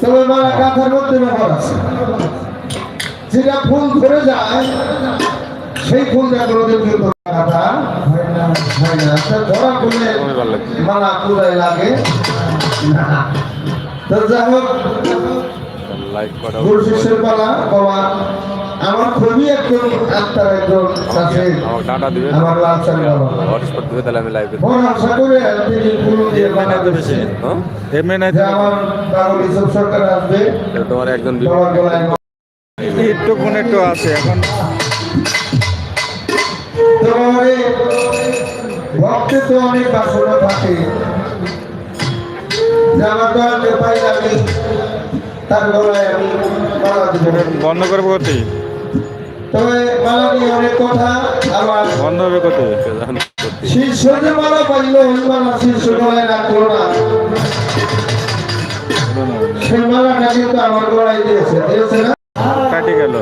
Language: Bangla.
তবে মারা গাথার মধ্যে ব্যাপার আছে। যেটা ফুল ধরে যায় সেই ফুলটা কোনোদিন কিন্তু গাথা হয় না হয় না। ধরা করলে পুরাই লাগে। না। তো যাই হোক গুরু শিষ্যের পালা বাবা আমার খুবই একজন আত্মার একজন আমার ডাটা দিবে। আমার লাল চাল বাবা। হটস্পট দিবে তাহলে আমি লাইভে বড় আশা করে তিনি পুরো দিয়ে হ্যাঁ? এমনি নাই যে আমার ইসব সরকার আসবে। তোমার একজন একটু কোন একটু আছে এখন তোমারে ভক্তে তো অনেক বাসনা থাকে। পাই আমি তার গলায় আমি বন্ধ করব তবে মালা নিয়ে অনেক কথা আমার বন্ধ হবে কতি শীর্ষ যে মালা পাইল ওই মালা শীর্ষ গলায় রাখল না। সেই মালাটা কিন্তু আমার গলায় দিয়েছে দিয়েছে না? কাটি গেল